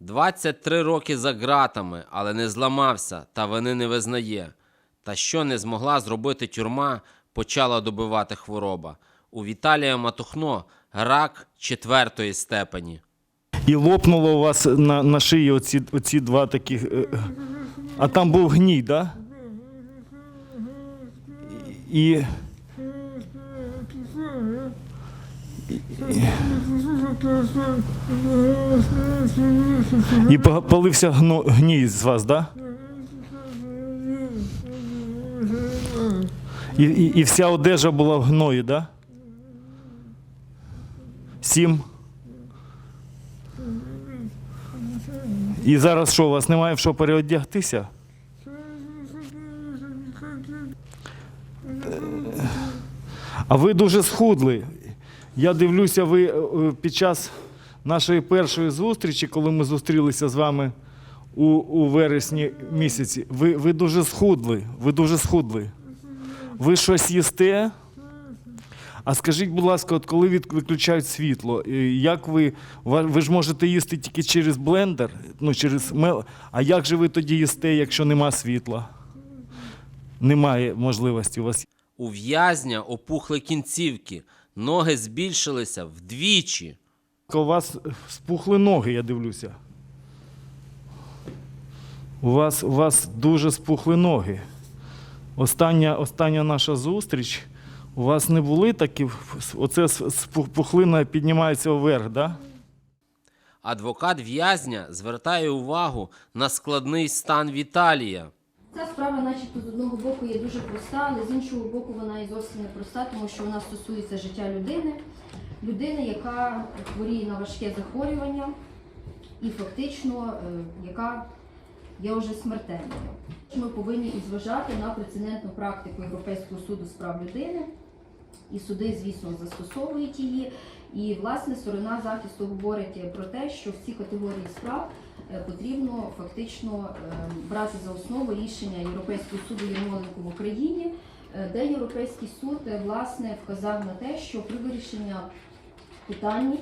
23 роки за ґратами, але не зламався та вини не визнає. Та що не змогла зробити тюрма, почала добивати хвороба. У Віталія Матухно рак четвертої степені. І лопнуло у вас на, на шиї оці, оці два таких. е, А там був гній. Да? І. І по- полився гно, гній з вас? Да? І, і, і вся одежа була в гної? Да? Сім. І зараз що, у вас немає в що переодягтися? Е, А ви дуже схудли. Я дивлюся, ви е, під час нашої першої зустрічі, коли ми зустрілися з вами у, у вересні місяці, ви, ви дуже схудли. Ви дуже схудли. Ви щось їсте? А скажіть, будь ласка, от коли виключають світло, е, як ви, ви ж можете їсти тільки через блендер, ну через мел. А як же ви тоді їсте, якщо нема світла? Немає можливості у вас. У в'язня опухли кінцівки, ноги збільшилися вдвічі. У вас спухли ноги, я дивлюся. У вас, у вас дуже спухли ноги. Остання, остання наша зустріч. У вас не були такі. Оце пухлина піднімається вверх, так? Да? Адвокат в'язня звертає увагу на складний стан Віталія. Ця справа, начебто, з одного боку є дуже проста, але з іншого боку вона і зовсім не проста, тому що вона стосується життя людини, людини, яка хворіє на важке захворювання і фактично е, яка є вже смертельною. Ми повинні і зважати на прецедентну практику Європейського суду з прав людини. І суди, звісно, застосовують її. І власне сторона захисту говорить про те, що в цій категорії справ потрібно фактично е, брати за основу рішення Європейського суду Єрмоленко в Україні, е, де Європейський суд е, власне вказав на те, що при вирішенні питань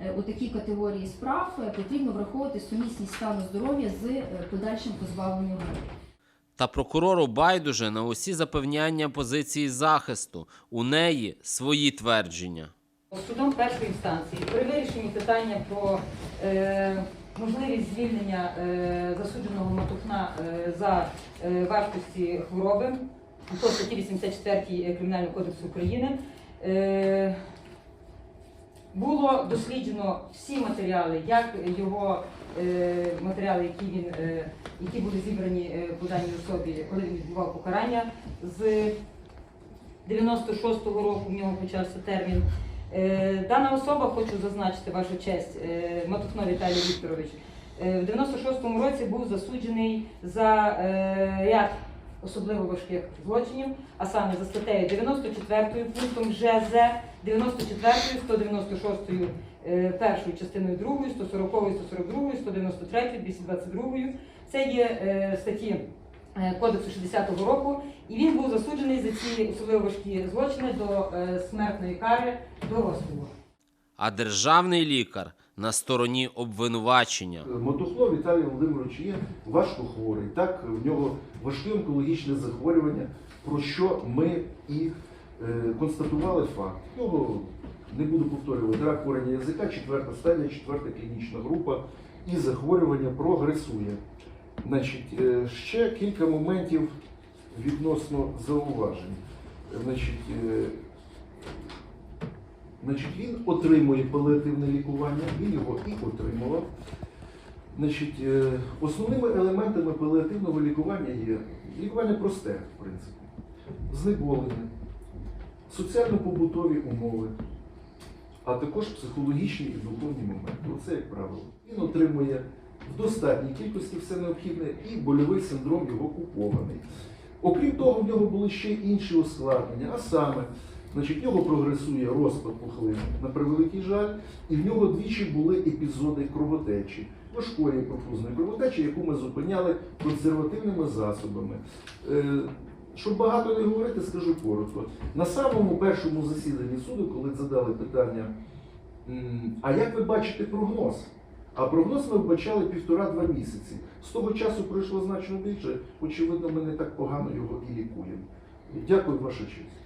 е, у такій категорії справ е, потрібно враховувати сумісність стану здоров'я з е, подальшим позбавленням волі. Та прокурору байдуже на усі запевняння позиції захисту. У неї свої твердження. Судом першої інстанції при вирішенні питання про е, можливість звільнення е, засудженого матухна е, за е, вартості хвороби по статті 84 Кримінального кодексу України е, було досліджено всі матеріали, як його е, матеріали, які він е, які були зібрані е, по даній особі, коли він відбував покарання з 96-го року в нього почався термін. Е, Дана особа, хочу зазначити вашу честь, е, Матухно Віталій Вікторович, е, в 96-му році був засуджений за ряд особливо важких злочинів, а саме за статтею 94 пунктом ЖЗ, 94, 196 е, першою частиною 2, 140, 142, 193, 222. Це є статті Кодексу 60-го року, і він був засуджений за ці особливо важкі злочини до е, смертної кари до розстрілу. А державний лікар на стороні обвинувачення. Мотохло Віталій Володимирович є важко хворий. Так, в нього важке онкологічне захворювання, про що ми і е, констатували факт. В нього не буду повторювати рак корення язика, четверта стадія, четверта клінічна група, і захворювання прогресує. Значить, е, ще кілька моментів відносно зауважень. Значить, е, Значить, він отримує паліативне лікування, він його і отримував. Значить, е, основними елементами паліативного лікування є лікування просте, в принципі, знеболення, соціально-побутові умови, а також психологічні і духовні моменти. Оце як правило. Він отримує в достатній кількості все необхідне і больовий синдром його купований. Окрім того, в нього були ще інші ускладнення, а саме, значить, в нього прогресує розпад пухлин, на превеликий жаль, і в нього двічі були епізоди кровотечі, важкої профузної кровотечі, яку ми зупиняли консервативними засобами. Е, Щоб багато не говорити, скажу коротко. На самому першому засіданні суду, коли задали питання, а як ви бачите прогноз? А прогноз ми вбачали півтора-два місяці. З того часу пройшло значно більше, очевидно, ми не так погано його і лікуємо. Дякую, ваша честь.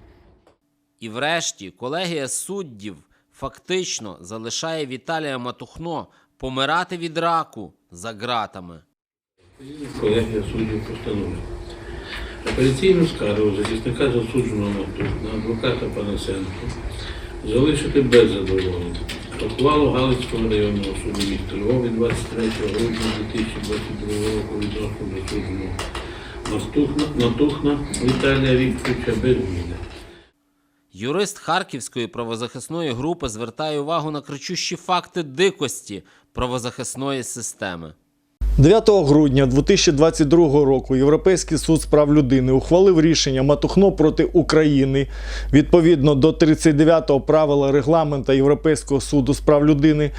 І врешті колегія суддів фактично залишає Віталія Матухно помирати від раку за ґратами. Колегія суддів постанови. Апеляційну скаргу захисника засудженого на адвоката Панасенко залишити без задоволення. Ухвалу Галицького районного суду міста Львові 23 грудня 2022 року відносно засудженого Натухна Віталія Вікторовича без. Юрист Харківської правозахисної групи звертає увагу на кричущі факти дикості правозахисної системи. 9 грудня 2022 року Європейський суд з прав людини ухвалив рішення Матухно проти України відповідно до 39-го правила регламента Європейського суду з прав людини.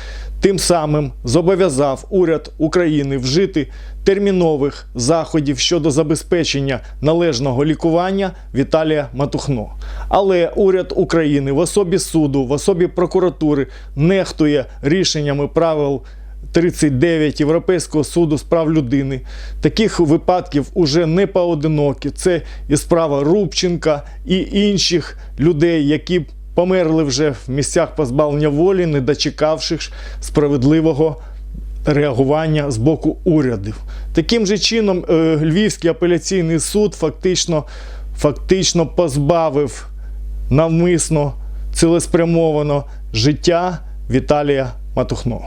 Тим самим зобов'язав уряд України вжити термінових заходів щодо забезпечення належного лікування Віталія Матухно. Але уряд України в особі суду, в особі прокуратури нехтує рішеннями правил 39 Європейського суду з прав людини. Таких випадків уже не поодинокі. Це і справа Рубченка, і інших людей, які померли вже в місцях позбавлення волі, не дочекавшись справедливого реагування з боку урядів. Таким же чином, е, Львівський апеляційний суд фактично, фактично позбавив навмисно цілеспрямовано життя Віталія Матухно.